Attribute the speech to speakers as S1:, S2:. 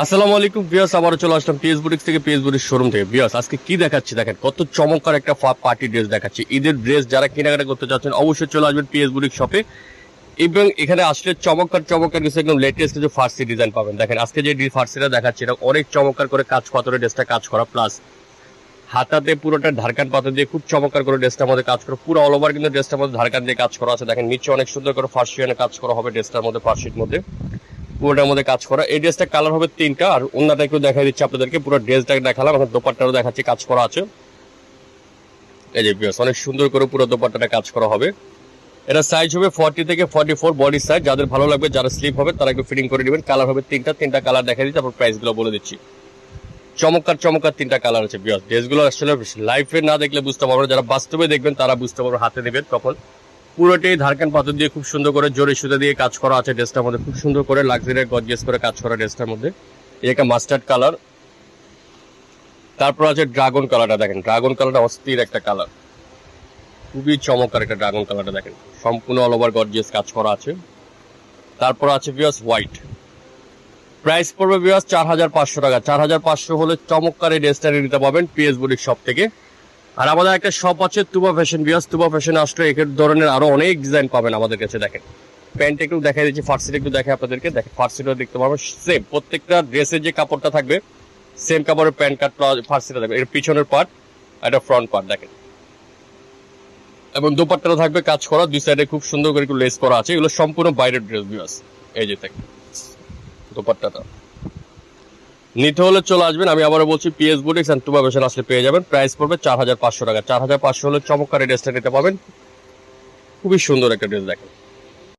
S1: আসসালামু আলাইকুম বিয়াস আবারও চলে আসলাম পিএস বুটিক্স থেকে পিএস বুটিক্স শোরুম থেকে। বিয়াস আজকে কি দেখাচ্ছি দেখেন, কত চমৎকার একটা পার্টি ড্রেস দেখাচ্ছি। ঈদের ড্রেস যারা কেনাকাটা করতে চাচ্ছেন, অবশ্যই চলে আসবেন পিএস বুটিক শপে এবং এখানে আসলে চমৎকার চমৎকার কিছু একদম লেটেস্ট কিছু ফার্সি ডিজাইন পাবেন। দেখেন, আজকে যে ফার্সিটা দেখাচ্ছি, এটা অনেক চমৎকার করে কাজ পাথরের ড্রেসটা কাজ করা প্লাস হাতাতে পুরোটা ধারকান পাথর দিয়ে খুব চমৎকার করে ড্রেসটার মধ্যে কাজ করা, পুরো অল ওভার কিন্তু ড্রেসটার মধ্যে ধারকান দিয়ে কাজ করা আছে। দেখেন, নিচে অনেক সুন্দর করে ফার্সিয়ানে কাজ করা হবে ড্রেসটার মধ্যে ফার্সির মধ্যে। পুরোটার মধ্যে কাজ করা। এই ড্রেসটা কালার হবে তিনটা, আর অন্যটা একটু দেখাই দিচ্ছি আপনাদেরকে। পুরো ড্রেসটা দেখালাম, এখন দোপাট্টারও দেখাচ্ছি, কাজ করা আছে। এই যে অনেক সুন্দর করে পুরো দোপাট্টাটা কাজ করা হবে। এটা সাইজ হবে ফর্টি থেকে ফর্টি ফোর বডি সাইজ যাদের ভালো লাগবে, যারা স্লিপ হবে, তারা একটু ফিটিং করে নেবেন। কালার হবে তিনটা তিনটা কালার দেখা দিচ্ছি, তারপর প্রাইসগুলো বলে দিচ্ছি। চমৎকার চমৎকার তিনটা কালার আছে বিয়াস ড্রেসগুলো আসলে লাইফে না দেখলে বুঝতে পারবেন যারা বাস্তবে দেখবেন, তারা বুঝতে পারবেন, হাতে নেবেন তখন। পুরোটাই ধারকান পাথর দিয়ে খুব সুন্দর করে জোরে সুতা দিয়ে কাজ করা আছে ড্রেসটার মধ্যে। খুব সুন্দর করে লাক্সারি গর্জিয়াস করে কাজ করা ড্রেসটার মধ্যে। একটা মাস্টার্ড কালার তারপর আছে ড্রাগন কালারটা দেখেন। ড্রাগন কালারটা অস্থির একটা কালার খুবই চমৎকার একটা ড্রাগন কালারটা দেখেন। সম্পূর্ণ অল ওভার গর্জিয়াস কাজ করা আছে। তারপর আছে বিয়াস হোয়াইট প্রাইস পড়বে বিয়াস চার হাজার পাঁচশো টাকা। চার হাজার পাঁচশো হলে চমৎকার এই ড্রেসটা নিতে পাবেন পিএস বুড়ির শপ থেকে। আর আমাদের একটা শপ আছে তুবা ফ্যাশন বিয়াস তুবা ফ্যাশন আসলে এক ধরনের আরও অনেক ডিজাইন পাবেন আমাদের কাছে, দেখেন। প্যান্ট একটু দেখাই দিচ্ছি ফার্সিটা একটু দেখে আপনাদেরকে। দেখেন ফার্সিটা দেখতে পারবেন সেম প্রত্যেকটা ড্রেসের যে কাপড়টা থাকবে সেম কাপড়ের প্যান্ট কাট ফার্সিটা থাকবে। এর পিছনের পার্ট এটা ফ্রন্ট পার্ট দেখেন। এবং দোপাট্টাটা থাকবে কাজ করা, দুই সাইডে খুব সুন্দর করে একটু লেস করা আছে। এগুলো সম্পূর্ণ বাইরের ড্রেস বিয়াস এই যে, দেখেন, দোপাট্টাটা। নিতে হলে চলে আসবেন। আমি আবারও বলছি PS boutiques and Tuba fashion আসলে পেয়ে যাবেন। প্রাইস পড়বে চার হাজার পাঁচশো টাকা। চার হাজার পাঁচশো হলে চমৎকার এই ড্রেসটা নিতে পাবেন। খুবই সুন্দর একটা ড্রেস দেখেন।